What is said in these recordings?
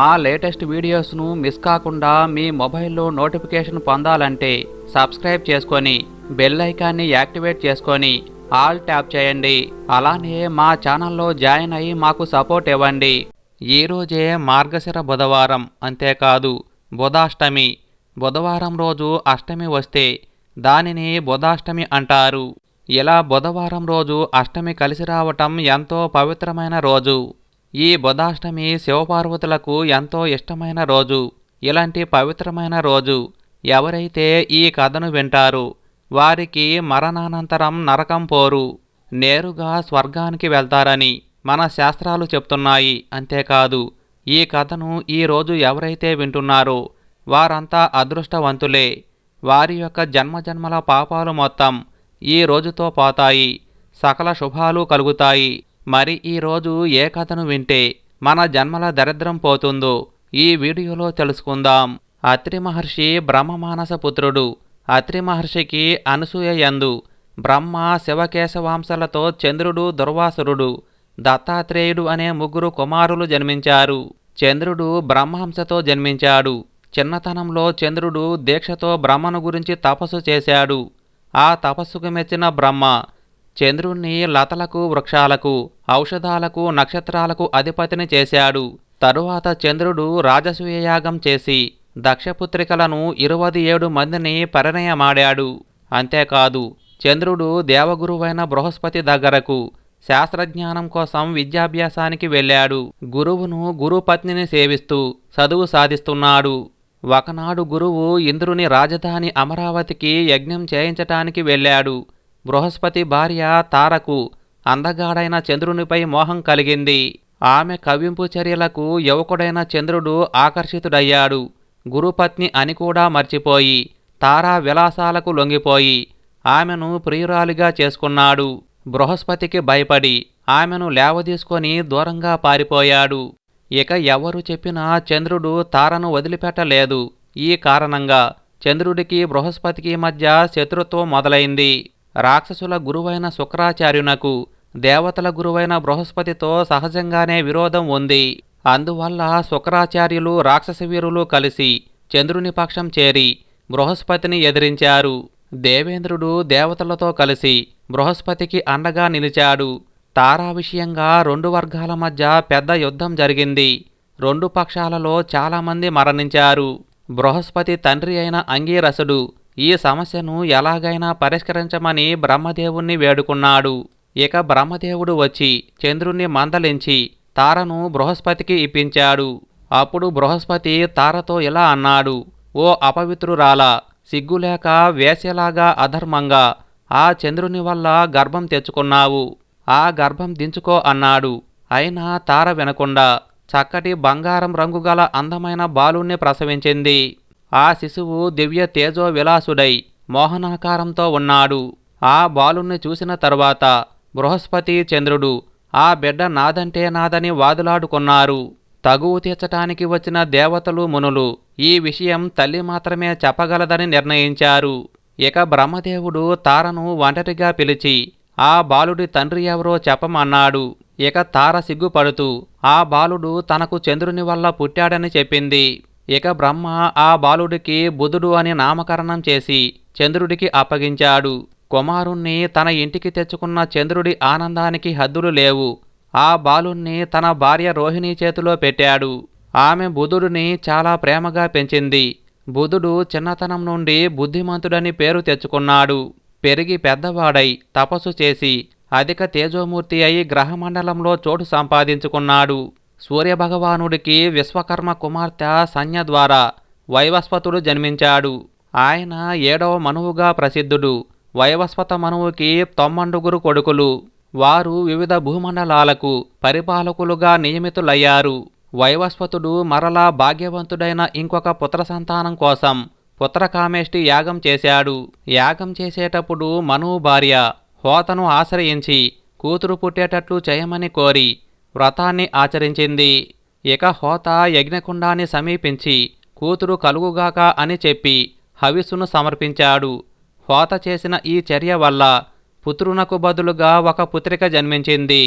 మా latest వీడియోస్ను miss కాకుండా మీ మొబైల్లో నోటిఫికేషన్ పొందాలంటే సబ్స్క్రైబ్ చేసుకొని బెల్ ఐకాన్ని యాక్టివేట్ చేసుకొని ఆల్ ట్యాప్ చేయండి. అలానే మా ఛానల్లో జాయిన్ అయ్యి మాకు సపోర్ట్ ఇవ్వండి. ఈరోజే మార్గశిర బుధవారం. అంతేకాదు బుధాష్టమి. బుధవారం రోజు అష్టమి వస్తే దానిని బుధాష్టమి అంటారు. ఇలా బుధవారం రోజు అష్టమి కలిసి రావటం ఎంతో పవిత్రమైన రోజు. ఈ బుధాష్టమి శివపార్వతులకు ఎంతో ఇష్టమైన రోజు ఇలాంటి పవిత్రమైన రోజు. ఎవరైతే ఈ కథను వింటారు వారికి మరణానంతరం నరకం పోరు. నేరుగా స్వర్గానికి వెళ్తారని మన శాస్త్రాలు చెప్తున్నాయి అంతేకాదు ఈ కథను ఈ రోజు ఎవరైతే వింటున్నారో వారంతా అదృష్టవంతులే. వారి యొక్క జన్మజన్మల పాపాలు మొత్తం ఈ రోజుతో పోతాయి సకల శుభాలు కలుగుతాయి. మరి ఈరోజు ఏ కథను వింటే మన జన్మల దరిద్రం పోతుందో ఈ వీడియోలో తెలుసుకుందాం. అత్రి మహర్షి బ్రహ్మమానస పుత్రుడు అత్రి మహర్షికి అనసూయ యందు బ్రహ్మ శివకేశవాంశలతో చంద్రుడు దుర్వాసురుడు దత్తాత్రేయుడు అనే ముగ్గురు కుమారులు జన్మించారు. చంద్రుడు బ్రహ్మహంసతో జన్మించాడు. చిన్నతనంలో చంద్రుడు దీక్షతో బ్రహ్మను గురించి తపస్సు చేశాడు. ఆ తపస్సుకు మెచ్చిన బ్రహ్మ చంద్రుణ్ణి లతలకు వృక్షాలకు ఔషధాలకు నక్షత్రాలకు అధిపతిని చేశాడు. తరువాత చంద్రుడు రాజసూయయాగం చేసి దక్షపుత్రికలను ఇరవది ఏడు మందిని పరిణయమాడాడు. అంతేకాదు చంద్రుడు దేవగురువైన బృహస్పతి దగ్గరకు శాస్త్రజ్ఞానం కోసం విద్యాభ్యాసానికి వెళ్ళాడు. గురువును గురుపత్నిని సేవిస్తూ చదువు సాధిస్తున్నాడు. ఒకనాడు గురువు ఇంద్రుని రాజధాని అమరావతికి యజ్ఞం చేయించటానికి వెళ్ళాడు. బృహస్పతి భార్య తారకు అందగాడైన చంద్రునిపై మోహం కలిగింది. ఆమె కవ్వింపు చర్యలకు యువకుడైన చంద్రుడు ఆకర్షితుడయ్యాడు. గురుపత్ని అని కూడా మర్చిపోయి తారా విలాసాలకు లొంగిపోయి ఆమెను ప్రియురాలిగా చేసుకున్నాడు. బృహస్పతికి భయపడి ఆమెను లేవదీసుకొని దూరంగా పారిపోయాడు. ఇక ఎవరు చెప్పినా చంద్రుడు తారను వదిలిపెట్టలేదు. ఈ కారణంగా చంద్రుడికి బృహస్పతికి మధ్య శత్రుత్వం మొదలైంది. రాక్షసుల గురువైన శుక్రాచార్యునకు దేవతల గురువైన బృహస్పతితో సహజంగానే విరోధం ఉంది. అందువల్ల శుక్రాచార్యులు రాక్షస వీరులు కలిసి చంద్రుని పక్షం చేరి బృహస్పతిని ఎదిరించారు. దేవేంద్రుడు దేవతలతో కలిసి బృహస్పతికి అండగా నిలిచాడు. తారా విషయంగా రెండు వర్గాల మధ్య పెద్ద యుద్ధం జరిగింది. రెండు పక్షాలలో చాలామంది మరణించారు. బృహస్పతి తండ్రి అయిన అంగీరసుడు ఈ సమస్యను ఎలాగైనా పరిష్కరించమని బ్రహ్మదేవుణ్ణి వేడుకున్నాడు. ఇక బ్రహ్మదేవుడు వచ్చి చంద్రుణ్ణి మందలించి తారను బృహస్పతికి ఇప్పించాడు. అప్పుడు బృహస్పతి తారతో ఇలా అన్నాడు ఓ అపవిత్రురాలా సిగ్గులేక వేసేలాగా అధర్మంగా ఆ చంద్రుని వల్ల గర్భం తెచ్చుకున్నావు. ఆ గర్భం దించుకో అన్నాడు. అయినా తార వినకుండా చక్కటి బంగారం రంగు గల అందమైన బాలుణ్ణి ప్రసవించింది. ఆ శిశువు దివ్య తేజో విలాసుడై మోహనాకారంతో ఉన్నాడు. ఆ బాలుణ్ణి చూసిన తర్వాత బృహస్పతి చంద్రుడు ఆ బిడ్డ నాదంటే నాదని వాదులాడుకున్నారు. తగువు తీర్చటానికి వచ్చిన దేవతలు మునులు ఈ విషయం తల్లి మాత్రమే చెప్పగలదని నిర్ణయించారు. ఇక బ్రహ్మదేవుడు తారను ఒంటరిగా పిలిచి ఆ బాలుడి తండ్రి ఎవరో చెప్పమన్నాడు. ఇక తార సిగ్గుపడుతూ ఆ బాలుడు తనకు చంద్రుని వల్ల పుట్టాడని చెప్పింది. ఇక బ్రహ్మ ఆ బాలుడికి బుధుడు అని నామకరణం చేసి చంద్రుడికి అప్పగించాడు. కుమారుణ్ణి తన ఇంటికి తెచ్చుకున్న చంద్రుడి ఆనందానికి హద్దులు లేవు. ఆ బాలుణ్ణి తన భార్య రోహిణి చేతిలో పెట్టాడు. ఆమె బుధుడిని చాలా ప్రేమగా పెంచింది. బుధుడు చిన్నతనం నుండి బుద్ధిమంతుడని పేరు తెచ్చుకున్నాడు. పెరిగి పెద్దవాడై తపస్సు చేసి అధిక తేజోమూర్తి అయి గ్రహమండలంలో చోటు సంపాదించుకున్నాడు. సూర్యభగవానుడికి విశ్వకర్మ కుమార్తె సంజ్ఞ ద్వారా వైవస్వతుడు జన్మించాడు. ఆయన ఏడవ మనువుగా ప్రసిద్ధుడు. వైవస్వత మనువుకి తొమ్మండుగురు కొడుకులు. వారు వివిధ భూమండలాలకు పరిపాలకులుగా నియమితులయ్యారు. వైవస్వతుడు మరలా భాగ్యవంతుడైన ఇంకొక పుత్ర సంతానం కోసం పుత్రకామేష్టి యాగం చేశాడు. యాగం చేసేటప్పుడు మనువు భార్య హోతను ఆశ్రయించి కూతురు పుట్టేటట్లు చేయమని కోరి వ్రతాన్ని ఆచరించింది. ఇక హోత యజ్ఞకుండాన్ని సమీపించి కూతురు కలుగుగాక అని చెప్పి హవిస్సును సమర్పించాడు. హోత చేసిన ఈ చర్య వల్ల పుత్రునకు బదులుగా ఒక పుత్రిక జన్మించింది.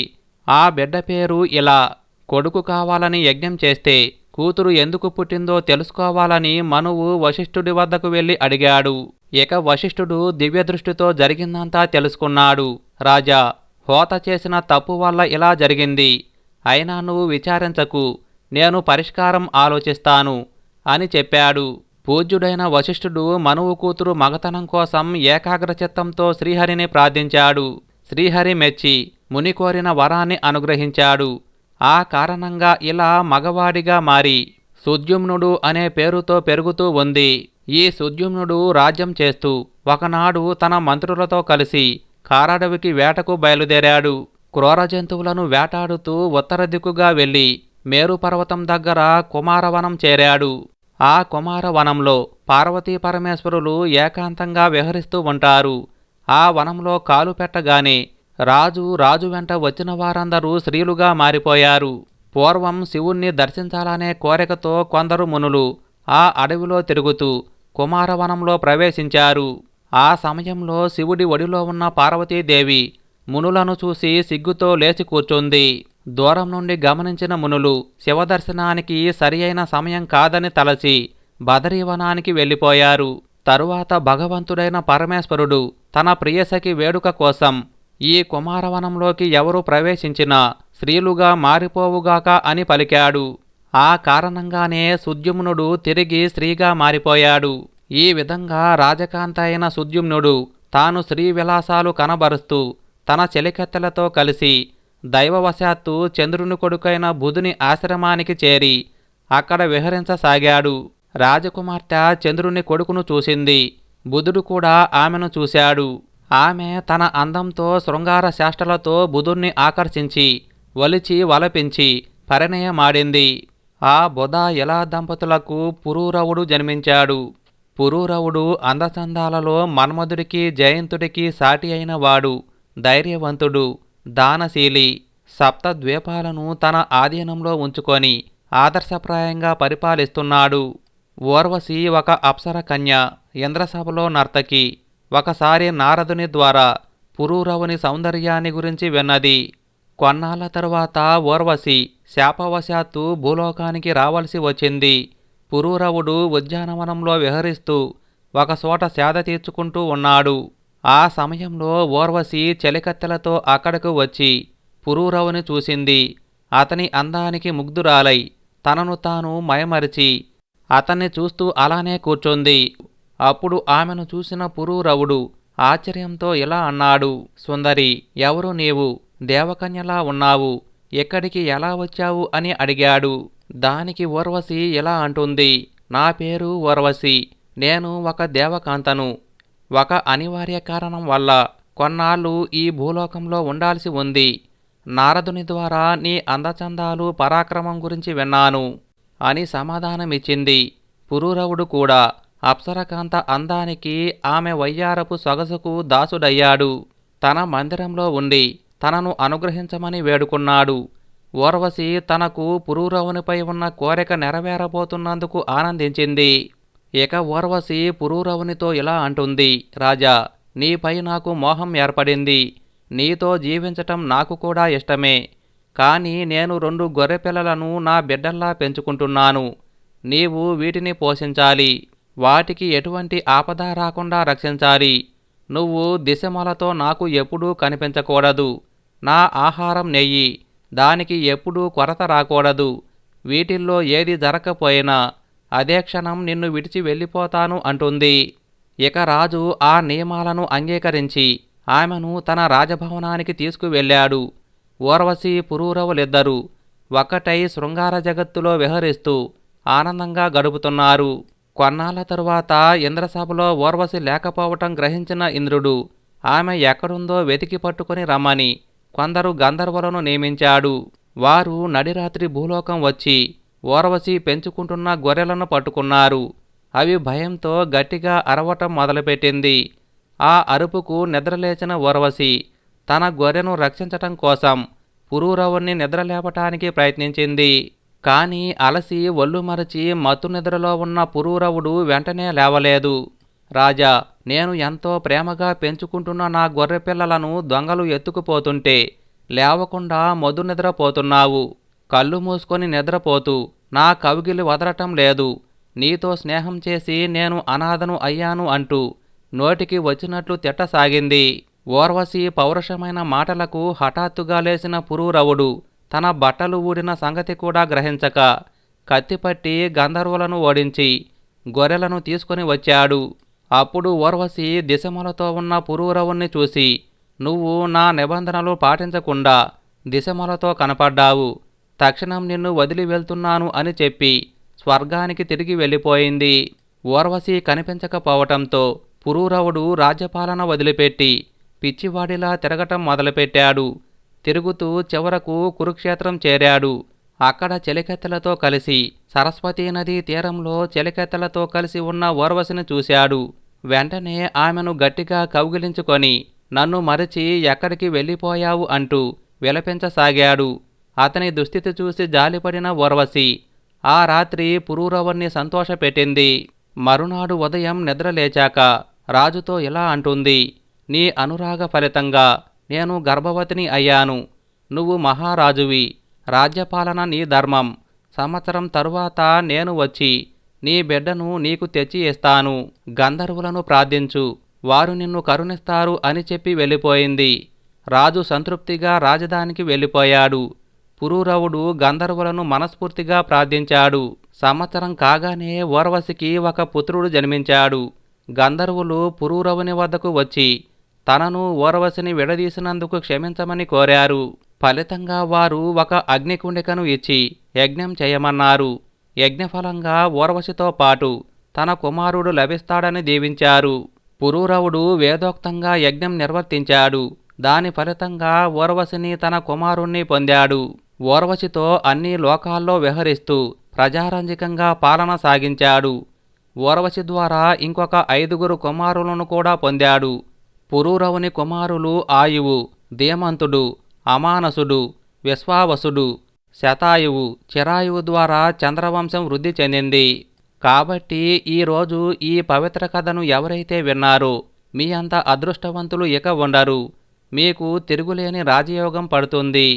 ఆ బిడ్డ పేరు ఇలా కొడుకు కావాలని యజ్ఞం చేస్తే కూతురు ఎందుకు పుట్టిందో తెలుసుకోవాలని మనువు వశిష్ఠుడి వద్దకు వెళ్ళి అడిగాడు. ఇక వశిష్ఠుడు దివ్యదృష్టితో జరిగిందంతా తెలుసుకున్నాడు. రాజా హోత చేసిన తప్పు వల్ల ఇలా జరిగింది. అయినా నువ్వు విచారించకు నేను పరిష్కారం ఆలోచిస్తాను అని చెప్పాడు. పూజ్యుడైన వశిష్ఠుడు మనువు కూతురు మగతనం కోసం ఏకాగ్రచిత్తంతో శ్రీహరిని ప్రార్థించాడు. శ్రీహరి మెచ్చి ముని కోరిన వరాన్ని అనుగ్రహించాడు. ఆ కారణంగా ఇలా మగవాడిగా మారి సుద్యుమ్నుడు అనే పేరుతో పెరుగుతూ ఉంది. ఈ సుద్యుమ్నుడు రాజ్యం చేస్తూ ఒకనాడు తన మంత్రులతో కలిసి కారడవికి వేటకు బయలుదేరాడు. క్రూర జంతువులను వేటాడుతూ ఉత్తర దిక్కుగా వెళ్ళి మేరు పర్వతం దగ్గర కుమారవనం చేరాడు. ఆ కుమారవనంలో పార్వతీ పరమేశ్వరులు ఏకాంతంగా విహరిస్తూ ఉంటారు. ఆ వనంలో కాలు పెట్టగానే రాజు రాజు వెంట వచ్చిన వారందరూ స్త్రీలుగా మారిపోయారు. పూర్వం శివుణ్ణి దర్శించాలనే కోరికతో కొందరు మునులు ఆ అడవిలో తిరుగుతూ కుమారవనంలో ప్రవేశించారు. ఆ సమయంలో శివుడి ఒడిలో ఉన్న పార్వతీదేవి మునులను చూసి సిగ్గుతో లేచి కూర్చుంది. దూరం నుండి గమనించిన మునులు శివదర్శనానికి సరియైన సమయం కాదని తలచి బదరీవనానికి వెళ్ళిపోయారు. తరువాత భగవంతుడైన పరమేశ్వరుడు తన ప్రియసకి వేడుక కోసం ఈ కుమారవనంలోకి ఎవరు ప్రవేశించినా స్త్రీలుగా మారిపోవుగాక అని పలికాడు. ఆ కారణంగానే సుద్యుమ్నుడు తిరిగి స్త్రీగా మారిపోయాడు. ఈ విధంగా రాజకాంత అయిన సుద్యుమ్నుడు తాను స్త్రీ విలాసాలు కనబరుస్తూ తన చెలికత్తెలతో కలిసి దైవవశాత్తు చంద్రుని కొడుకైన బుధుని ఆశ్రమానికి చేరి అక్కడ విహరించసాగాడు. రాజకుమార్తె చంద్రుని కొడుకును చూసింది. బుధుడు కూడా ఆమెను చూశాడు. ఆమె తన అందంతో శృంగార శాస్త్రలతో బుధుణ్ణి ఆకర్షించి వలిచి వలపించి పరిణయమాడింది. ఆ బుధ ఎలా దంపతులకు పురూరవుడు జన్మించాడు. పురూరవుడు అందచందాలలో మన్మధుడికి జయంతుడికి సాటి అయినవాడు ధైర్యవంతుడు దానశీలి సప్తద్వీపాలను తన ఆధీనంలో ఉంచుకొని ఆదర్శప్రాయంగా పరిపాలిస్తున్నాడు. ఓర్వశి ఒక అప్సర కన్య ఇంద్రసభలో నర్తకి ఒకసారి నారదుని ద్వారా పురూరవుని సౌందర్యాన్ని గురించి విన్నది. కొన్నాళ్ళ తరువాత ఓర్వశి శాపవశాత్తు భూలోకానికి రావలసి వచ్చింది. పురూరవుడు ఉద్యానవనంలో విహరిస్తూ ఒకచోట సేద తీర్చుకుంటూ ఉన్నాడు. ఆ సమయంలో ఓర్వశి చెలికత్తెలతో అక్కడకు వచ్చి పురూరవుని చూసింది. అతని అందానికి ముగ్ధురాలై తనను తాను మయమరిచి అతన్ని చూస్తూ అలానే కూర్చుంది. అప్పుడు ఆమెను చూసిన పురూరవుడు ఆశ్చర్యంతో ఇలా అన్నాడు సుందరి ఎవరు నీవు? దేవకన్యలా ఉన్నావు? ఎక్కడికి ఎలా వచ్చావు? అని అడిగాడు. దానికి ఓర్వశి ఇలా అంటుంది నా పేరు ఓర్వశి. నేను ఒక దేవకాంతను. ఒక అనివార్య కారణం వల్ల కొన్నాళ్ళు ఈ భూలోకంలో ఉండాల్సి ఉంది. నారదుని ద్వారా నీ అందచందాలు పరాక్రమం గురించి విన్నాను అని సమాధానమిచ్చింది. పురూరవుడు కూడా అప్సరకాంత అందానికి ఆమె వయ్యారపు సొగసుకు దాసుడయ్యాడు. తన మందిరంలో ఉండి తనను అనుగ్రహించమని వేడుకున్నాడు. ఓర్వశి తనకు పురూరవునిపై ఉన్న కోరిక నెరవేరబోతున్నందుకు ఆనందించింది. ఇక ఊర్వశి పురూరవునితో ఇలా అంటుంది రాజా నీపై నాకు మోహం ఏర్పడింది. నీతో జీవించటం నాకు కూడా ఇష్టమే. కానీ నేను రెండు గొర్రెపిల్లలను నా బిడ్డల్లా పెంచుకుంటున్నాను. నీవు వీటిని పోషించాలి. వాటికి ఎటువంటి ఆపద రాకుండా రక్షించాలి. నువ్వు దిశమలతో నాకు ఎప్పుడూ కనిపించకూడదు. నా ఆహారం నెయ్యి. దానికి ఎప్పుడూ కొరత రాకూడదు. వీటిల్లో ఏది జరగకపోయినా అదే క్షణం నిన్ను విడిచి వెళ్ళిపోతాను అంటుంది. ఇక రాజు ఆ నియమాలను అంగీకరించి ఆమెను తన రాజభవనానికి తీసుకువెళ్ళాడు. ఊర్వశి పురూరవులిద్దరూ ఒక్కటై శృంగార జగత్తులో విహరిస్తూ ఆనందంగా గడుపుతున్నారు. కొన్నాళ్ళ తరువాత ఇంద్రసభలో ఓర్వశి లేకపోవటం గ్రహించిన ఇంద్రుడు ఆమె ఎక్కడుందో వెతికి పట్టుకుని రమ్మని కొందరు గంధర్వులను నియమించాడు. వారు నడిరాత్రి భూలోకం వచ్చి ఓర్వశి పెంచుకుంటున్న గొర్రెలను పట్టుకున్నారు. అవి భయంతో గట్టిగా అరవటం మొదలుపెట్టింది. ఆ అరుపుకు నిద్రలేచిన ఓర్వశి తన గొర్రెను రక్షించటం కోసం పురూరవుణ్ణి నిద్రలేపటానికి ప్రయత్నించింది. కాని అలసి ఒళ్ళు మరచి మత్తు నిద్రలో ఉన్న పురూరవుడు వెంటనే లేవలేదు. రాజా నేను ఎంతో ప్రేమగా పెంచుకుంటున్న నా గొర్రె పిల్లలను దొంగలు ఎత్తుకుపోతుంటే లేవకుండా మధు నిద్రపోతున్నావు. కళ్ళు మూసుకొని నిద్రపోతూ నా కవిగిలి వదలటం లేదు. నీతో స్నేహం చేసి నేను అనాథను అయ్యాను అంటూ నోటికి వచ్చినట్లు తిట్టసాగింది. ఓర్వశి పౌరుషమైన మాటలకు హఠాత్తుగా లేచిన పురూరవుడు తన బట్టలు ఊడిన సంగతి కూడా గ్రహించక కత్తిపట్టి గంధర్వులను ఓడించి గొర్రెలను తీసుకొని వచ్చాడు. అప్పుడు ఓర్వశి దిశమలతో ఉన్న పురూరవుణ్ణి చూసి నువ్వు నా నిబంధనలు పాటించకుండా దిశమలతో కనపడ్డావు. తక్షణం నిన్ను వదిలి వెళ్తున్నాను అని చెప్పి స్వర్గానికి తిరిగి వెళ్ళిపోయింది. ఓర్వశి కనిపించకపోవటంతో పురూరవుడు రాజ్యపాలన వదిలిపెట్టి పిచ్చివాడిలా తిరగటం మొదలుపెట్టాడు. తిరుగుతూ చివరకు కురుక్షేత్రం చేరాడు. అక్కడ చెలికెత్తలతో కలిసి సరస్వతీ నదీ తీరంలో చెలికెత్తలతో కలిసి ఉన్న ఓర్వశిని చూశాడు. వెంటనే ఆమెను గట్టిగా కౌగిలించుకొని నన్ను మరచి ఎక్కడికి వెళ్ళిపోయావు? అంటూ విలపించసాగాడు. అతని దుస్థితి చూసి జాలిపడిన ఓర్వశి ఆ రాత్రి పురూరవర్ని సంతోషపెట్టింది. మరునాడు ఉదయం నిద్రలేచాక రాజుతో ఇలా అంటుంది నీ అనురాగ ఫలితంగా నేను గర్భవతిని అయ్యాను. నువ్వు మహారాజువి. రాజ్యపాలన నీ ధర్మం. సంవత్సరం తరువాత నేను వచ్చి నీ బిడ్డను నీకు తెచ్చి ఇస్తాను. గంధర్వులను ప్రార్థించు. వారు నిన్ను కరుణిస్తారు అని చెప్పి వెళ్ళిపోయింది. రాజు సంతృప్తిగా రాజధానికి వెళ్ళిపోయాడు. పురూరవుడు గంధర్వులను మనస్ఫూర్తిగా ప్రార్థించాడు. సంవత్సరం కాగానే ఓర్వశికి ఒక పుత్రుడు జన్మించాడు. గంధర్వులు పురూరవుని వద్దకు వచ్చి తనను ఓర్వశిని విడదీసినందుకు క్షమించమని కోరారు. ఫలితంగా వారు ఒక అగ్నికుండికను ఇచ్చి యజ్ఞం చేయమన్నారు. యజ్ఞఫలంగా ఓర్వశితో పాటు తన కుమారుడు లభిస్తాడని దీవించారు. పురూరవుడు వేదోక్తంగా యజ్ఞం నిర్వర్తించాడు. దాని ఫలితంగా ఓర్వశిని తన కుమారుణ్ణి పొందాడు. ఊర్వశితో అన్ని లోకాల్లో విహరిస్తూ ప్రజారంజకంగా పాలన సాగించాడు. ఊర్వశి ద్వారా ఇంకొక ఐదుగురు కుమారులను కూడా పొందాడు. పురూరవుని కుమారులు ఆయువు ధీమంతుడు అమానసుడు విశ్వావసుడు శతాయువు చిరాయువు ద్వారా చంద్రవంశం వృద్ధి చెందింది. కాబట్టి ఈరోజు ఈ పవిత్ర కథను ఎవరైతే విన్నారో మీ అంత అదృష్టవంతులు ఇక ఉండరు. మీకు తిరుగులేని రాజయోగం పడుతుంది.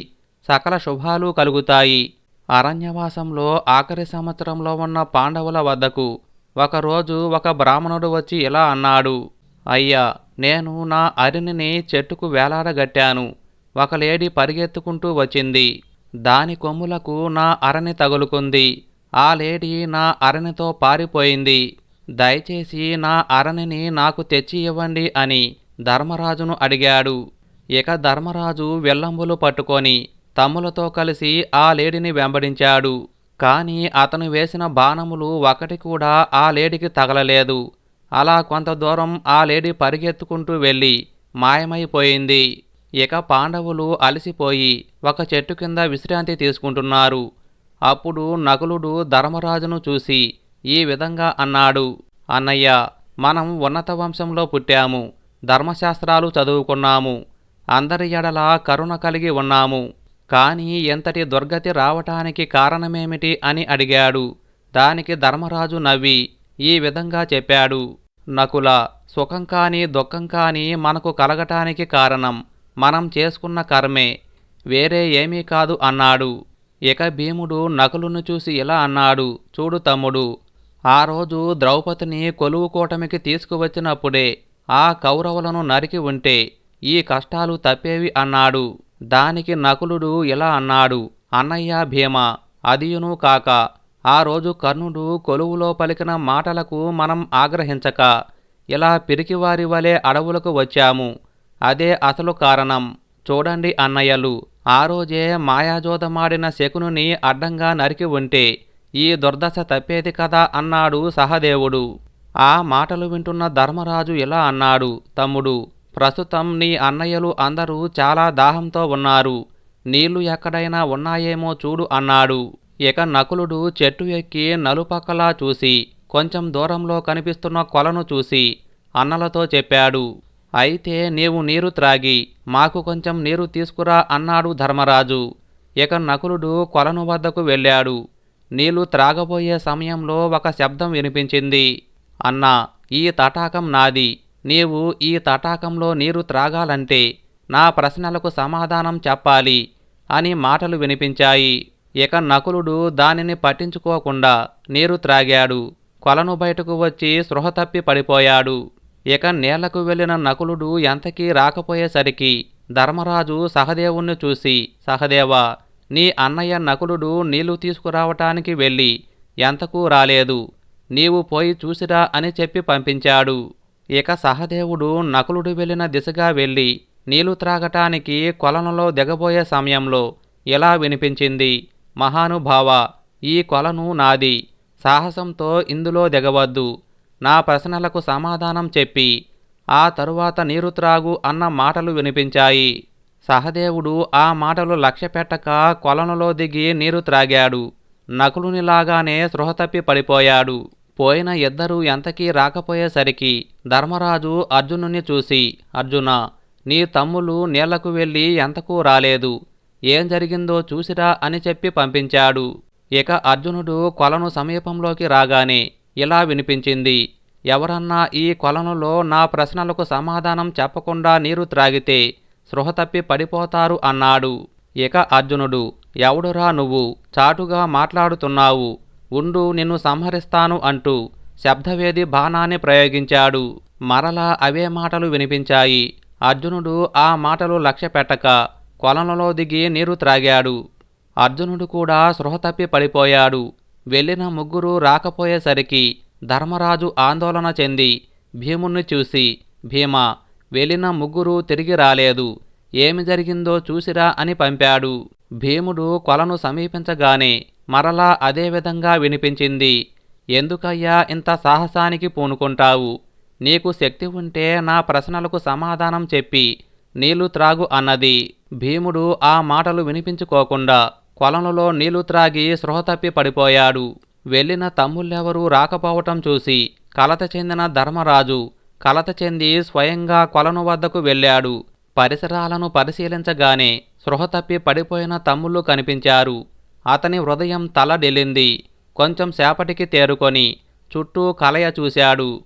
సకల శుభాలు కలుగుతాయి. అరణ్యవాసంలో ఆఖరి సంవత్సరంలో ఉన్న పాండవుల వద్దకు ఒకరోజు ఒక బ్రాహ్మణుడు వచ్చి ఇలా అన్నాడు అయ్యా నేను నా అరినిని చెట్టుకు వేలాడగట్టాను. ఒక లేడీ పరిగెత్తుకుంటూ వచ్చింది. దాని కొమ్ములకు నా అరణి తగులుకుంది. ఆ లేడీ నా అరణితో పారిపోయింది. దయచేసి నా అరణిని నాకు తెచ్చి ఇవ్వండి అని ధర్మరాజును అడిగాడు. ఇక ధర్మరాజు వెల్లంబులు పట్టుకొని తమ్ములతో కలిసి ఆ లేడీని వెంబడించాడు. కానీ అతను వేసిన బాణములు ఒకటి కూడా ఆ లేడీకి తగలలేదు. అలా కొంత దూరం ఆ లేడీ పరిగెత్తుకుంటూ వెళ్ళి మాయమైపోయింది. ఇక పాండవులు అలసిపోయి ఒక చెట్టు కింద విశ్రాంతి తీసుకుంటున్నారు. అప్పుడు నకులుడు ధర్మరాజును చూసి ఈ విధంగా అన్నాడు. అన్నయ్య మనం ఉన్నత వంశంలో పుట్టాము. ధర్మశాస్త్రాలు చదువుకున్నాము. అందరి ఎడల కరుణ కలిగి ఉన్నాము. కానీ ఎంతటి దుర్గతి రావటానికి కారణమేమిటి అని అడిగాడు. దానికి ధర్మరాజు నవ్వి ఈ విధంగా చెప్పాడు. నకుల సుఖం కానీ దుఃఖం కానీ మనకు కలగటానికి కారణం మనం చేసుకున్న కర్మే వేరే ఏమీ కాదు అన్నాడు. ఇక భీముడు నకులును చూసి ఇలా అన్నాడు చూడు తమ్ముడు ఆ రోజు ద్రౌపదిని కొలువు కూటమికి తీసుకువచ్చినప్పుడే ఆ కౌరవులను నరికి ఉంటే ఈ కష్టాలు తప్పేవి అన్నాడు. దానికి నకులుడు ఇలా అన్నాడు? అన్నయ్య భీమ అదియును కాక ఆ రోజు కర్ణుడు కొలువులో పలికిన మాటలకు మనం ఆగ్రహించక ఇలా పిరికివారి వలె అడవులకు వచ్చాము. అదే అసలు కారణం. చూడండి అన్నయ్యలు ఆ రోజే మాయాజోదమాడిన శకునుని అడ్డంగా నరికి ఉంటే ఈ దుర్దశ తప్పేది కదా అన్నాడు సహదేవుడు. ఆ మాటలు వింటున్న ధర్మరాజు ఇలా అన్నాడు? తమ్ముడు ప్రస్తుతం నీ అన్నయ్యలు అందరూ చాలా దాహంతో ఉన్నారు. నీళ్ళు ఎక్కడైనా ఉన్నాయేమో చూడు అన్నాడు. ఇక నకులుడు చెట్టు ఎక్కి నలుపక్కలా చూసి కొంచెం దూరంలో కనిపిస్తున్న కొలను చూసి అన్నలతో చెప్పాడు. అయితే నీవు నీరు త్రాగి మాకు కొంచెం నీరు తీసుకురా అన్నాడు ధర్మరాజు. ఇక నకులుడు కొలను వద్దకు వెళ్ళాడు. నీళ్ళు త్రాగబోయే సమయంలో ఒక శబ్దం వినిపించింది. అన్నా ఈ తటాకం నాది. నీవు ఈ తటాకంలో నీరు త్రాగాలంటే నా ప్రశ్నలకు సమాధానం చెప్పాలి అని మాటలు వినిపించాయి. ఇక నకులుడు దానిని పట్టించుకోకుండా నీరు త్రాగాడు. కొలను బయటకు వచ్చి స్పృహ తప్పి పడిపోయాడు. ఇక నేలకు వెళ్ళిన నకులుడు ఎంతకీ రాకపోయేసరికి ధర్మరాజు సహదేవుణ్ణి చూసి సహదేవా నీ అన్నయ్య నకులుడు నీళ్ళు తీసుకురావటానికి వెళ్ళి ఎంతకు రాలేదు. నీవు పోయి చూసిరా అని చెప్పి పంపించాడు. ఇక సహదేవుడు నకులుడు వెళ్ళిన దిశగా వెళ్ళి నీళ్ళు త్రాగటానికి కొలనులో దిగబోయే సమయంలో ఇలా వినిపించింది మహానుభావ ఈ కొలను నాది. సాహసంతో ఇందులో దిగవద్దు. నా ప్రశ్నలకు సమాధానం చెప్పి ఆ తరువాత నీరు త్రాగు అన్న మాటలు వినిపించాయి సహదేవుడు ఆ మాటలు లక్ష్యపెట్టక కొలనులో దిగి నీరు త్రాగాడు. నకులునిలాగానే స్పృహ తప్పి పడిపోయాడు. పోయిన ఇద్దరూ ఎంతకీ రాకపోయేసరికి ధర్మరాజు అర్జునుని చూసి అర్జున నీ తమ్ములు నీళ్ళకు వెళ్ళి ఎంతకు రాలేదు. ఏం జరిగిందో చూసిరా అని చెప్పి పంపించాడు. ఇక అర్జునుడు కొలను సమీపంలోకి రాగానే ఇలా వినిపించింది. ఎవరన్నా ఈ కొలనులో నా ప్రశ్నలకు సమాధానం చెప్పకుండా నీరు త్రాగితే స్పృహ తప్పి పడిపోతారు అన్నాడు. ఇక అర్జునుడు ఎవడురా నువ్వు? చాటుగా మాట్లాడుతున్నావు. ఉండు నిన్ను సంహరిస్తాను అంటూ శబ్దవేది బాణాన్ని ప్రయోగించాడు. మరలా అవే మాటలు వినిపించాయి. అర్జునుడు ఆ మాటలు లక్ష్యపెట్టక కొలనులో దిగి నీరు త్రాగాడు. అర్జునుడు కూడా సృహ తప్పి పడిపోయాడు. వెళ్ళిన ముగ్గురు రాకపోయేసరికి ధర్మరాజు ఆందోళన చెంది భీముణ్ణి చూసి భీమా వెళ్ళిన ముగ్గురు తిరిగి రాలేదు. ఏమి జరిగిందో చూసిరా అని పంపాడు. భీముడు కొలను సమీపించగానే మరలా అదే విధంగా వినిపించింది. ఎందుకయ్యా ఇంత సాహసానికి పూనుకుంటావు? నీకు శక్తి ఉంటే నా ప్రశ్నలకు సమాధానం చెప్పి నీళ్ళు త్రాగు అన్నది. భీముడు ఆ మాటలు వినిపించుకోకుండా కొలనులో నీళ్ళు త్రాగి స్పృహ తప్పి పడిపోయాడు. వెళ్ళిన తమ్ముళ్ళెవరూ రాకపోవటం చూసి కలత చెందిన ధర్మరాజు కలత చెంది స్వయంగా కొలను వద్దకు వెళ్ళాడు. పరిసరాలను పరిశీలించగానే స్పృహ తప్పి పడిపోయిన తమ్ముళ్ళు కనిపించారు. అతని హృదయం తలడెల్లింది కొంచెం సేపటికి తేరుకొని చుట్టూ కలయ చూశాడు.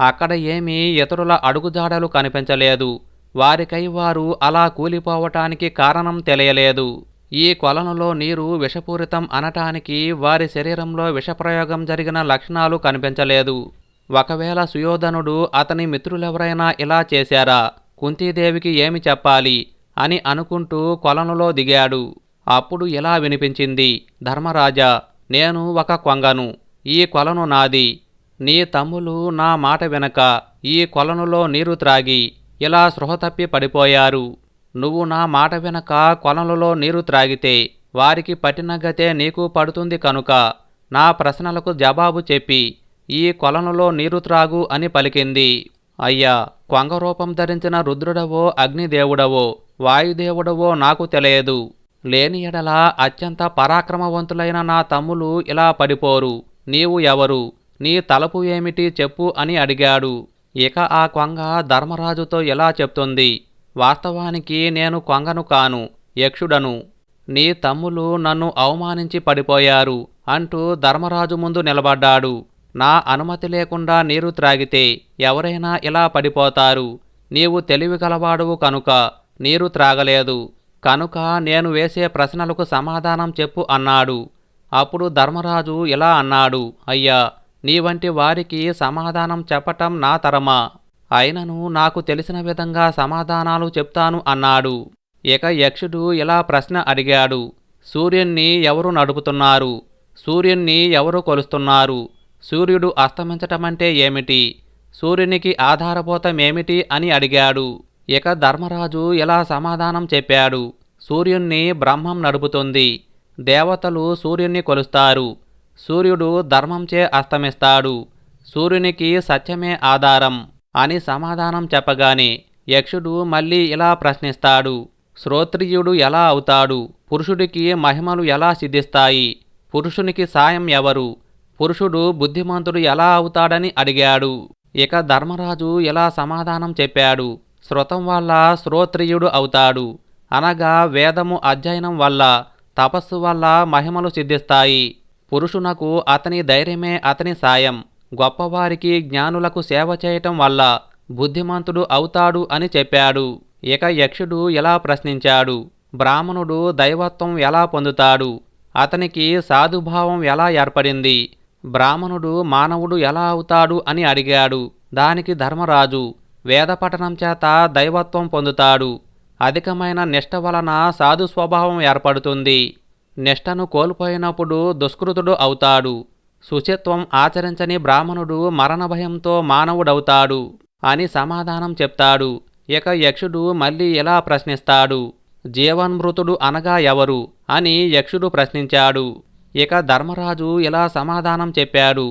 అక్కడ ఏమీ ఇతరుల అడుగుజాడలు కనిపించలేదు. వారికై వారు అలా కూలిపోవటానికి కారణం తెలియలేదు. ఈ కొలనులో నీరు విషపూరితం అనటానికి వారి శరీరంలో విషప్రయోగం జరిగిన లక్షణాలు కనిపించలేదు. ఒకవేళ సుయోధనుడు అతని మిత్రులెవరైనా ఇలా చేశారా? కుంతీదేవికి ఏమి చెప్పాలి? అని అనుకుంటూ కొలనులో దిగాడు. అప్పుడు ఇలా వినిపించింది ధర్మరాజా నేను ఒక కొంగను. ఈ కొలను నాది. నీ తమ్ములు నా మాట వెనక ఈ కొలనులో నీరు త్రాగి ఇలా స్పృహ తప్పి పడిపోయారు. నువ్వు నా మాట వెనక కొలనులో నీరు త్రాగితే వారికి పట్టిన గతే నీకు పడుతుంది కనుక నా ప్రశ్నలకు జవాబు చెప్పి ఈ కొలనులో నీరు త్రాగు అని పలికింది. అయ్యా కొంగ రూపం ధరించిన రుద్రుడవో అగ్నిదేవుడవో వాయుదేవుడవో నాకు తెలియదు. లేని ఎడల అత్యంత పరాక్రమవంతులైన నా తమ్ములు ఇలా పడిపోరు. నీవు ఎవరు? నీ తలపు ఏమిటి చెప్పు అని అడిగాడు. ఇక ఆ కొంగ ధర్మరాజుతో ఎలా చెప్తుంది. వాస్తవానికి నేను కొంగను కాను యక్షుడను. నీ తమ్ములు నన్ను అవమానించి పడిపోయారు అంటూ ధర్మరాజు ముందు నిలబడ్డాడు. నా అనుమతి లేకుండా నీరు త్రాగితే ఎవరైనా ఇలా పడిపోతారు. నీవు తెలివిగలవాడువు కనుక నీరు త్రాగలేదు. కనుక నేను వేసే ప్రశ్నలకు సమాధానం చెప్పు అన్నాడు. అప్పుడు ధర్మరాజు ఇలా అన్నాడు అయ్యా నీ వంటి వారికి సమాధానం చెప్పటం నా తరమా. అయినను నాకు తెలిసిన విధంగా సమాధానాలు చెప్తాను అన్నాడు. ఇక యక్షుడు ఇలా ప్రశ్న అడిగాడు సూర్యుణ్ణి ఎవరు నడుపుతున్నారు? సూర్యుణ్ణి ఎవరు కొలుస్తున్నారు? సూర్యుడు అస్తమించటమంటే ఏమిటి? సూర్యునికి ఆధారభూతమేమిటి అని అడిగాడు. ఇక ధర్మరాజు ఇలా సమాధానం చెప్పాడు. సూర్యుణ్ణి బ్రహ్మం నడుపుతుంది. దేవతలు సూర్యుణ్ణి కొలుస్తారు. సూర్యుడు ధర్మంచే అస్తమిస్తాడు. సూర్యునికి సత్యమే ఆధారం అని సమాధానం చెప్పగానే యక్షుడు మళ్ళీ ఇలా ప్రశ్నిస్తాడు. శ్రోత్రియుడు ఎలా అవుతాడు? పురుషుడికి మహిమలు ఎలా సిద్ధిస్తాయి? పురుషునికి సాయం ఎవరు? పురుషుడు బుద్ధిమంతుడు ఎలా అవుతాడని అడిగాడు. ఇక ధర్మరాజు ఇలా సమాధానం చెప్పాడు. శృతం వల్ల శ్రోత్రియుడు అవుతాడు. అనగా వేదము అధ్యయనం వల్ల తపస్సు వల్ల మహిమలు సిద్ధిస్తాయి. పురుషునకు అతని ధైర్యమే అతని సాయం. గొప్పవారికి జ్ఞానులకు సేవ చేయటం వల్ల బుద్ధిమంతుడు అవుతాడు అని చెప్పాడు. ఇక యక్షుడు ఎలా ప్రశ్నించాడు. బ్రాహ్మణుడు దైవత్వం ఎలా పొందుతాడు? అతనికి సాధుభావం ఎలా ఏర్పడింది? బ్రాహ్మణుడు మానవుడు ఎలా అవుతాడు అని అడిగాడు. దానికి ధర్మరాజు వేదపఠనం చేత దైవత్వం పొందుతాడు. అధికమైన నిష్ట వలన సాధు స్వభావం ఏర్పడుతుంది. నిష్టను కోల్పోయినప్పుడు దుష్కృతుడు అవుతాడు. శుచిత్వం ఆచరించని బ్రాహ్మణుడు మరణ భయంతో మానవుడవుతాడు అని సమాధానం చెప్తాడు. ఇక యక్షుడు మళ్ళీ ఇలా ప్రశ్నిస్తాడు. జీవన్మృతుడు అనగా ఎవరు? అని యక్షుడు ప్రశ్నించాడు. ఇక ధర్మరాజు ఇలా సమాధానం చెప్పాడు.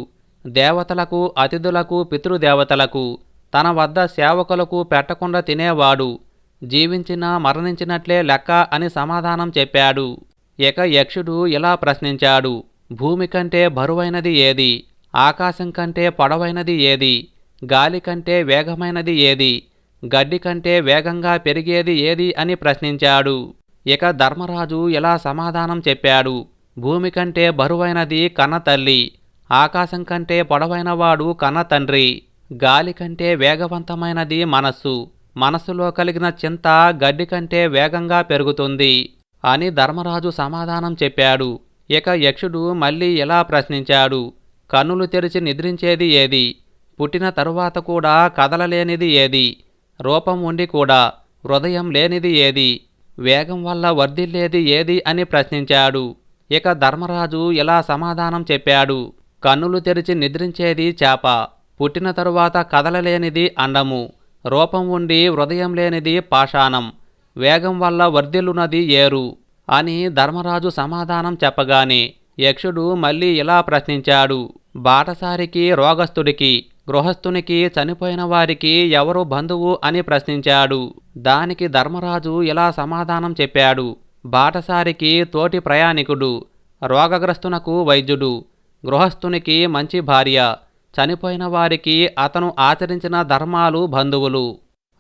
దేవతలకు అతిథులకు పితృదేవతలకు తన వద్ద సేవకులకు పెట్టకుండా తినేవాడు. జీవించినా మరణించినట్లే లెక్క అని సమాధానం చెప్పాడు. ఇక యక్షుడు ఇలా ప్రశ్నించాడు. భూమి కంటే బరువైనది ఏది? ఆకాశం కంటే పొడవైనది ఏది? గాలి కంటే వేగమైనది ఏది? గడ్డి కంటే వేగంగా పెరిగేది ఏది అని ప్రశ్నించాడు. ఇక ధర్మరాజు ఇలా సమాధానం చెప్పాడు. భూమి కంటే బరువైనది కన్నతల్లి ఆకాశం కంటే పొడవైనవాడు కన్నతండ్రి గాలి కంటే వేగవంతమైనది మనస్సు మనస్సులో కలిగిన చింత గడ్డి కంటే వేగంగా పెరుగుతుంది అని ధర్మరాజు సమాధానం చెప్పాడు. ఇక యక్షుడు మళ్ళీ ఇలా ప్రశ్నించాడు కన్నులు తెరిచి నిద్రించేది ఏది? పుట్టిన తరువాత కూడా కదలలేనిది ఏది? రూపం ఉండి కూడా హృదయం లేనిది ఏది? వేగం వల్ల వర్ధిల్లేది ఏది? అని ప్రశ్నించాడు. ఇక ధర్మరాజు ఇలా సమాధానం చెప్పాడు. కన్నులు తెరిచి నిద్రించేది చేప. పుట్టిన తరువాత కదలలేనిది అండము రూపం ఉండి హృదయం లేనిది పాషాణం. వేగం వల్ల వర్ధిల్లునది ఏరు అని ధర్మరాజు సమాధానం చెప్పగానే యక్షుడు మళ్ళీ ఇలా ప్రశ్నించాడు. బాటసారికి రోగస్థుడికి గృహస్థునికి చనిపోయిన వారికి ఎవరు బంధువు అని ప్రశ్నించాడు. దానికి ధర్మరాజు ఇలా సమాధానం చెప్పాడు. బాటసారికి తోటి ప్రయాణికుడు రోగగ్రస్తునకు వైద్యుడు గృహస్థునికి మంచి భార్య చనిపోయిన వారికి అతను ఆచరించిన ధర్మాలు బంధువులు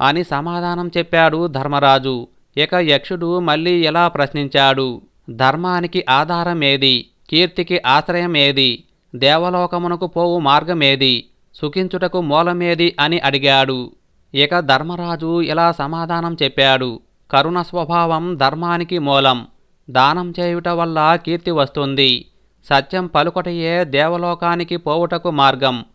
అని సమాధానం చెప్పాడు ధర్మరాజు. ఇక యక్షుడు మళ్ళీ ఇలా ప్రశ్నించాడు. ధర్మానికి ఆధారం ఏది కీర్తికి ఆశ్రయం ఏది దేవలోకమునకు పోవు మార్గమేది? సుఖించుటకు మూలమేది అని అడిగాడు. ఇక ధర్మరాజు ఇలా సమాధానం చెప్పాడు. కరుణ స్వభావం ధర్మానికి మూలం. దానం చేయుట వల్ల కీర్తి వస్తుంది. సత్యం పలుకటయే దేవలోకానికి పోవుటకు మార్గం.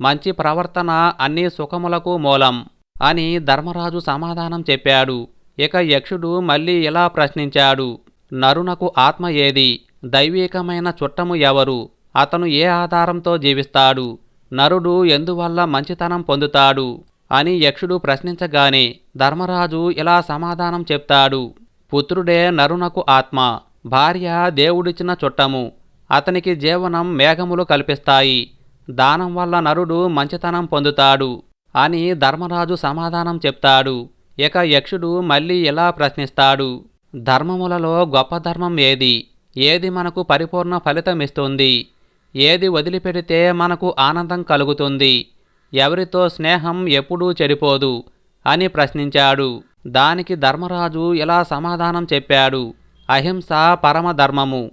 మంచి ప్రవర్తన అన్ని సుఖములకు మూలం అని ధర్మరాజు సమాధానం చెప్పాడు. ఇక యక్షుడు మళ్ళీ ఇలా ప్రశ్నించాడు. నరునకు ఆత్మ ఏది? దైవీకమైన చుట్టము ఎవరు? అతను ఏ ఆధారంతో జీవిస్తాడు? నరుడు ఎందువల్ల మంచితనం పొందుతాడు? అని యక్షుడు ప్రశ్నించగానే ధర్మరాజు ఇలా సమాధానం చెప్తాడు. పుత్రుడే నరునకు ఆత్మ భార్య దేవుడిచ్చిన చుట్టము అతనికి జీవనం మేఘములు కల్పిస్తాయి దానం వల్ల నరుడు మంచితనం పొందుతాడు అని ధర్మరాజు సమాధానం చెప్తాడు. ఇక యక్షుడు మళ్ళీ ఇలా ప్రశ్నిస్తాడు. ధర్మములలో గొప్ప ధర్మం ఏది? ఏది మనకు పరిపూర్ణ ఫలితమిస్తుంది? ఏది వదిలిపెడితే మనకు ఆనందం కలుగుతుంది? ఎవరితో స్నేహం ఎప్పుడూ చెడిపోదు అని ప్రశ్నించాడు. దానికి ధర్మరాజు ఇలా సమాధానం చెప్పాడు. అహింస పరమధర్మము.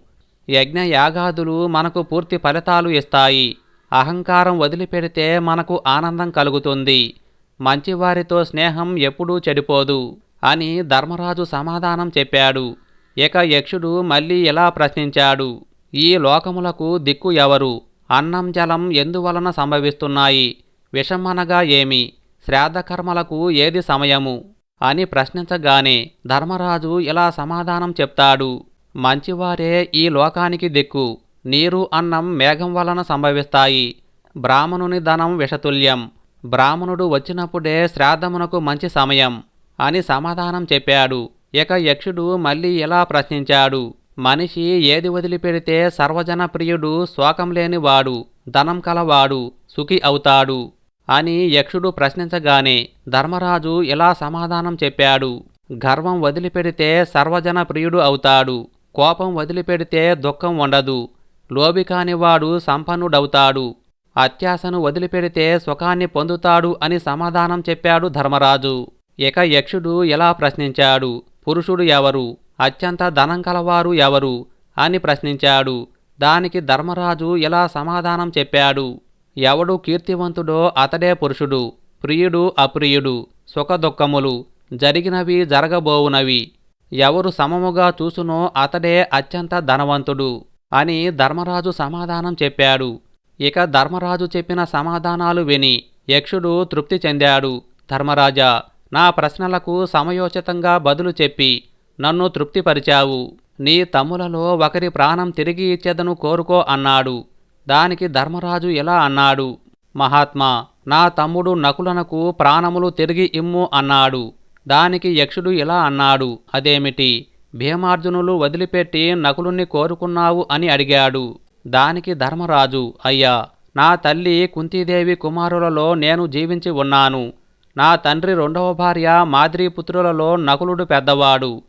యజ్ఞయాగాదులు మనకు పూర్తి ఫలితాలు ఇస్తాయి. అహంకారం వదిలిపెడితే మనకు ఆనందం కలుగుతుంది. మంచివారితో స్నేహం ఎప్పుడూ చెడిపోదు అని ధర్మరాజు సమాధానం చెప్పాడు. ఇక యక్షుడు మళ్ళీ ఇలా ప్రశ్నించాడు. ఈ లోకములకు దిక్కు ఎవరు? అన్నం జలం ఎందువలన సంభవిస్తున్నాయి? విషమనగా ఏమి? శ్రాద్ధకర్మలకు ఏది సమయము? అని ప్రశ్నించగానే ధర్మరాజు ఇలా సమాధానం చెప్తాడు. మంచివారే ఈ లోకానికి దిక్కు. నీరు అన్నం మేఘం వలన సంభవిస్తాయి. బ్రాహ్మణుని ధనం విషతుల్యం. బ్రాహ్మణుడు వచ్చినప్పుడే శ్రాద్ధమునకు మంచి సమయం అని సమాధానం చెప్పాడు. ఇక యక్షుడు మళ్ళీ ఇలా ప్రశ్నించాడు. మనిషి ఏది వదిలిపెడితే సర్వజన ప్రియుడు శోకం లేనివాడు ధనం కలవాడు సుఖి అవుతాడు. అని యక్షుడు ప్రశ్నించగానే ధర్మరాజు ఇలా సమాధానం చెప్పాడు. గర్వం వదిలిపెడితే సర్వజన ప్రియుడు అవుతాడు. కోపం వదిలిపెడితే దుఃఖం ఉండదు. లోబి కానివాడు సంపన్నుడవుతాడు. అత్యాశను వదిలిపెడితే సుఖాన్ని పొందుతాడు అని సమాధానం చెప్పాడు ధర్మరాజు. ఇక యక్షుడు ఎలా ప్రశ్నించాడు. పురుషుడు ఎవరు? అత్యంత ధనం కలవారు ఎవరు? అని ప్రశ్నించాడు. దానికి ధర్మరాజు ఇలా సమాధానం చెప్పాడు. ఎవడు కీర్తివంతుడో అతడే పురుషుడు ప్రియుడు అప్రియుడు సుఖదుఖములు జరిగినవి జరగబోవునవి. ఎవరు సమముగా చూసునో అతడే అత్యంత ధనవంతుడు అని ధర్మరాజు సమాధానం చెప్పాడు. ఇక ధర్మరాజు చెప్పిన సమాధానాలు విని యక్షుడు తృప్తి చెందాడు. ధర్మరాజా నా ప్రశ్నలకు సమయోచితంగా బదులు చెప్పి నన్ను తృప్తిపరిచావు. నీ తమ్ములలో ఒకరి ప్రాణం తిరిగి ఇచ్చేదను కోరుకో అన్నాడు. దానికి ధర్మరాజు ఇలా అన్నాడు? మహాత్మా నా తమ్ముడు నకులనకు ప్రాణములు తిరిగి ఇమ్ము అన్నాడు. దానికి యక్షుడు ఇలా అన్నాడు? అదేమిటి? భీమార్జునులు వదిలిపెట్టి నకులుణ్ణి కోరుకున్నావు అని అడిగాడు. దానికి ధర్మరాజు అయ్యా నా తల్లి కుంతీదేవి కుమారులలో నేను జీవించి ఉన్నాను. నా తండ్రి రెండవ భార్య మాద్రీపుత్రులలో నకులుడు పెద్దవాడు.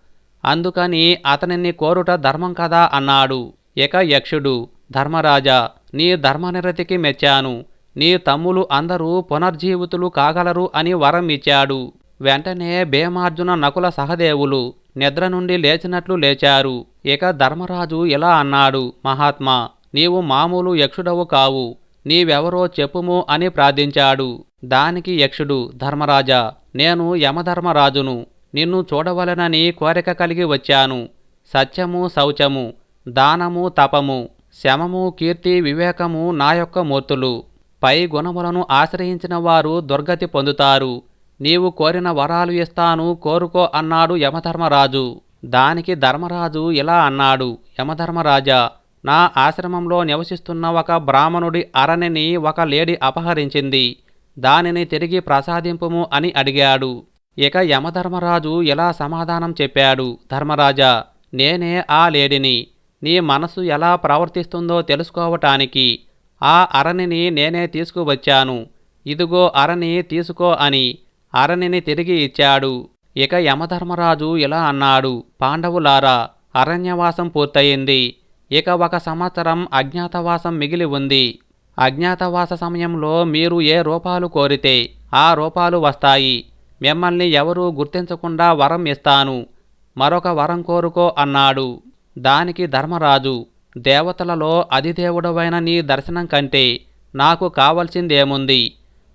అందుకని అతనిని కోరుట ధర్మం కదా అన్నాడు. ఇక యక్షుడు ధర్మరాజా నీ ధర్మనిరతికి మెచ్చాను. నీ తమ్ములు అందరూ పునర్జీవితులు కాగలరు అని వరం ఇచ్చాడు. వెంటనే భీమార్జున నకుల సహదేవులు నిద్ర నుండి లేచినట్లు లేచారు. ఇక ధర్మరాజు ఇలా అన్నాడు మహాత్మా నీవు మామూలు యక్షుడవు కావు. నీవెవరో చెప్పుము అని ప్రార్థించాడు. దానికి యక్షుడు ధర్మరాజా నేను యమధర్మరాజును. నిన్ను చూడవలనని కోరిక కలిగి వచ్చాను. సత్యము శౌచము దానము తపము. శమము కీర్తి వివేకము నా యొక్క మూర్తులు. పై గుణములను ఆశ్రయించిన వారు దుర్గతి పొందుతారు. నీవు కోరిన వరాలు ఇస్తాను కోరుకో అన్నాడు యమధర్మరాజు. దానికి ధర్మరాజు ఇలా అన్నాడు యమధర్మరాజా నా ఆశ్రమంలో నివసిస్తున్న ఒక బ్రాహ్మణుడి అరణిని ఒక లేడి అపహరించింది. దానిని తిరిగి ప్రసాదింపుము అని అడిగాడు. ఇక యమధర్మరాజు ఇలా సమాధానం చెప్పాడు ధర్మరాజా నేనే ఆ లేడిని. నీ మనసు ఎలా ప్రవర్తిస్తుందో తెలుసుకోవటానికి ఆ అరణిని నేనే తీసుకువచ్చాను. ఇదిగో అరణి తీసుకో అని అరణిని తిరిగి ఇచ్చాడు. ఇక యమధర్మరాజు ఇలా అన్నాడు పాండవులారా అరణ్యవాసం పూర్తయింది. ఇక ఒక సంవత్సరం అజ్ఞాతవాసం మిగిలి ఉంది. అజ్ఞాతవాస సమయంలో మీరు ఏ రూపాలు కోరితే ఆ రూపాలు వస్తాయి. మిమ్మల్ని ఎవరూ గుర్తించకుండా వరం ఇస్తాను. మరొక వరం కోరుకో అన్నాడు. దానికి ధర్మరాజు దేవతలలో అధిదేవుడవైన నీ దర్శనం కంటే నాకు కావలసిందేముంది?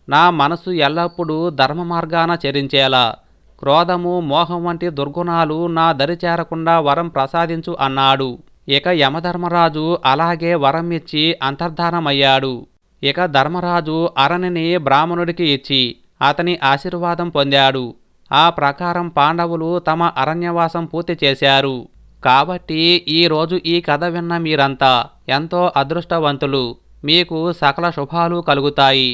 నా మనసు ఎల్లప్పుడూ ధర్మ మార్గాన చరించేలా క్రోధము మోహం వంటి దుర్గుణాలు నా దరి చేరకుండా వరం ప్రసాదించు అన్నాడు. ఇక యమధర్మరాజు అలాగే వరం ఇచ్చి అంతర్ధానమయ్యాడు. ఇక ధర్మరాజు అరణిని బ్రాహ్మణుడికి ఇచ్చి అతని ఆశీర్వాదం పొందాడు. ఆ ప్రకారం పాండవులు తమ అరణ్యవాసం పూర్తి చేశారు. కాబట్టి ఈరోజు ఈ కథ విన్న మీరంతా ఎంతో అదృష్టవంతులు. మీకు సకల శుభాలు కలుగుతాయి.